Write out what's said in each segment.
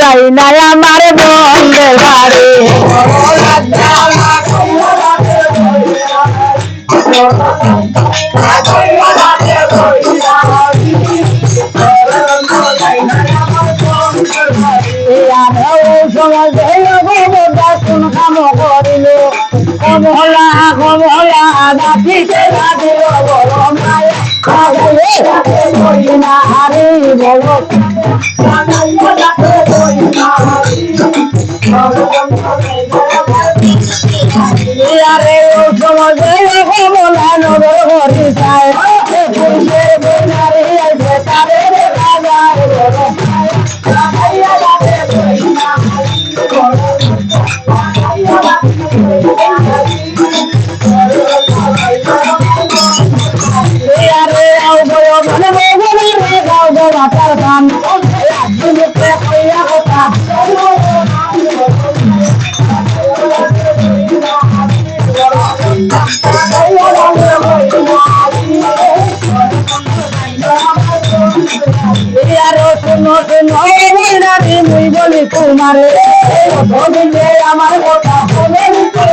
যাই না আমার বন্ধের বাড়ি কমলা কমলা নাচিতে রাধিব বড় মায়া আরে সমাজে কমলা নগর হরি সায় পুরুষের বেনারি আছে তারে রে গো মাতার গান। তুমি কে কইয়া কথা। তোমারে আমার কথা বলে তোর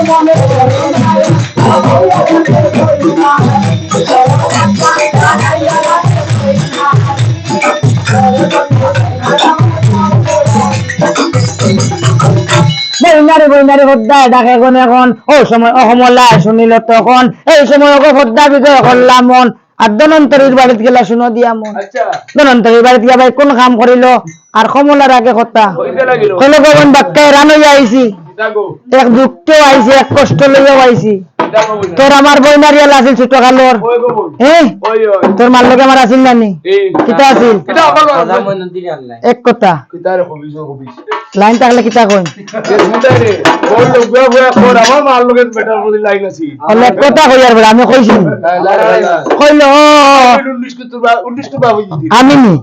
ডাকে এখন এখন? ও সময় অসমলা শুনিল তখন। এই সময় ওকে হদ্দা বিজয় করলাম মন। আর দনন্তরীর বাড়িতে গেলা শুনো দিয়া মন। আচ্ছা। দনন্তরীর বাড়িতে গিয়া ভাই কোন কাম করিল? আর কমলার আগে কথা। কইলো গোবন বাক্কায় রানই আইছি। এক দুঃখেও আইছি এক কষ্ট লইয়াও আইছি। দেখো বই তোর আমার বইনারিয়াল আছিল ছোট কালোর। বই হ্যাঁ তোর মার লগে আমার আছিল নানি? কিতা আছিল? এক কথা। লাইন থাকলে কিতা কই আমি কইছি। কইল বাবু দিদি আমি নি?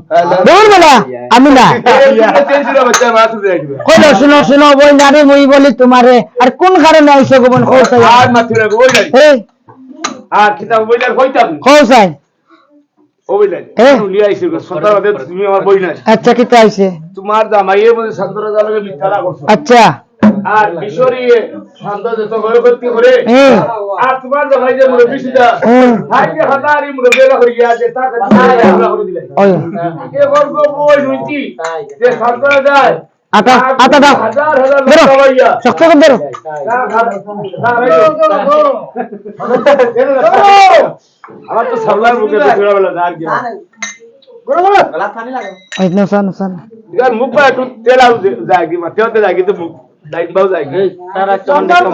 বলা আমি কইল শুনো শুনো বইনারে মুই বলি তোমারে আর কোন কারণে আইছো গোবন কইছো আর মাথি রাখবে ওই নাই। আর কিতাব বইলার হইতাম কইছাই বই আচ্ছা কিতা আইছে? তোমার জামাইয়ের মধ্যে সন্তরা জালকে মিথ্যালা করছ। আচ্ছা। আর কিশোরী শান্ত যত গর্ভবতী করে তোমার জামাই যে মুরব্বী সিধা হুম। ভাইকে হাতারি মুরব্বীরা করে গিয়া যে তা কাছে আমরা করে দিলাই এ গর্ব বই নুইতি যে যায় আতা আতা দাও। হাজার হাজার বেরো শক্ত করে বেরো আমার তো সামলার মুখে বেলা আর কি। ডাইন বাউ যায়